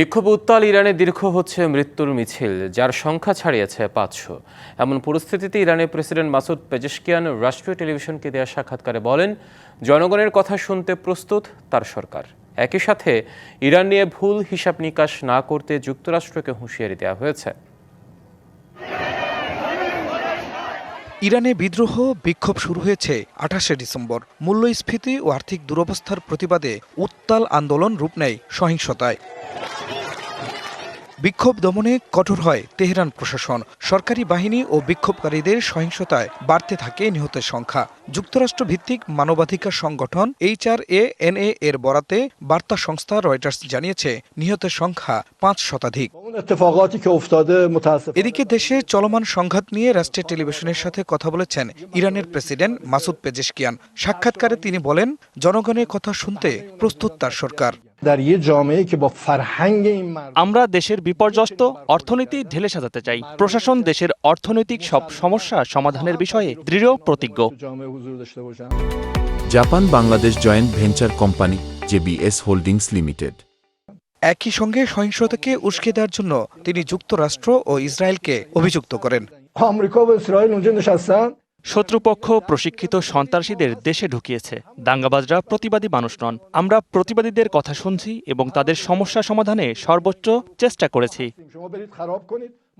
বিক্ষোভ উত্তাল ইরানে দীর্ঘ হচ্ছে মৃত্যুর মিছিল, যার সংখ্যা ছাড়িয়েছে পাঁচশো। এমন পরিস্থিতিতে ইরানের প্রেসিডেন্ট মাসুদ পেজেশকিয়ান রাষ্ট্রীয় টেলিভিশনকে দেওয়া সাক্ষাৎকারে বলেন, জনগণের কথা শুনতে প্রস্তুত তার সরকার। একই সাথে ইরান নিয়ে ভুল হিসাব নিকাশ না করতে যুক্তরাষ্ট্রকে হুঁশিয়ারি দেওয়া হয়েছে। ইরানে বিদ্রোহ, বিক্ষোভ শুরু হয়েছে আঠাশে ডিসেম্বর। মূল্যস্ফীতি ও আর্থিক দুরবস্থার প্রতিবাদে উত্তাল আন্দোলন রূপ নেয় সহিংসতায়। বিক্ষোভ দমনে কঠোর হয় তেহরান প্রশাসন। সরকারি বাহিনী ও বিক্ষোভকারীদের সহিংসতায় বাড়তে থাকে নিহতের সংখ্যা। যুক্তরাষ্ট্র ভিত্তিক মানবাধিকার সংগঠন H R A N A এর বরাতে বার্তা সংস্থা রয়টার্স জানিয়েছে, নিহতের সংখ্যা পাঁচ শতাধিক। এদিকে দেশে চলমান সংঘাত নিয়ে রাষ্ট্রীয় টেলিভিশনের সাথে কথা বলেছেন ইরানের প্রেসিডেন্ট মাসুদ পেজেশকিয়ান। সাক্ষাৎকারে তিনি বলেন, জনগণের কথা শুনতে প্রস্তুত তার সরকার। আমরা দেশের বিপর্যস্ত অর্থনীতি ঢেলে সাজাতে চাই। প্রশাসন দেশের অর্থনৈতিক সব সমস্যা সমাধানের বিষয়ে দৃঢ় প্রতিজ্ঞ। Japan Bangladesh joint venture company JBS holdings limited. একই সঙ্গে সহিংসতাকে উস্কে দেওয়ার জন্য তিনি যুক্তরাষ্ট্র ও ইসরায়েলকে অভিযুক্ত করেন। শত্রুপক্ষ প্রশিক্ষিত সন্ত্রাসীদের দেশে ঢুকিয়েছে। দাঙ্গাবাজরা প্রতিবাদী মানুষ নন। আমরা প্রতিবাদীদের কথা শুনছি এবং তাদের সমস্যা সমাধানে সর্বোচ্চ চেষ্টা করেছি।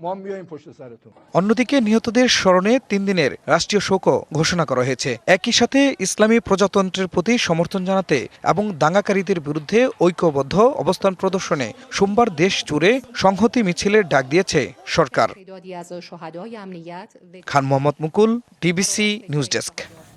شما برید خراب کنید ما هم میایم پشت سرتون অন্যদিকে নিহতদের স্মরণে তিন দিনের রাষ্ট্রীয় শোকও ঘোষণা করা হয়েছে একই সাথে ইসলামী প্রজাতন্ত্রের প্রতি সমর্থন জানাতে এবং দাঙ্গাকারীদের বিরুদ্ধে ঐক্যবদ্ধ অবস্থান প্রদর্শনে সোমবার দেশ জুড়ে সংহতি মিছিলের ডাক দিয়েছে সরকার تعدادی از شهدای امنیت و Khan Mohammad Mukul DBC news desk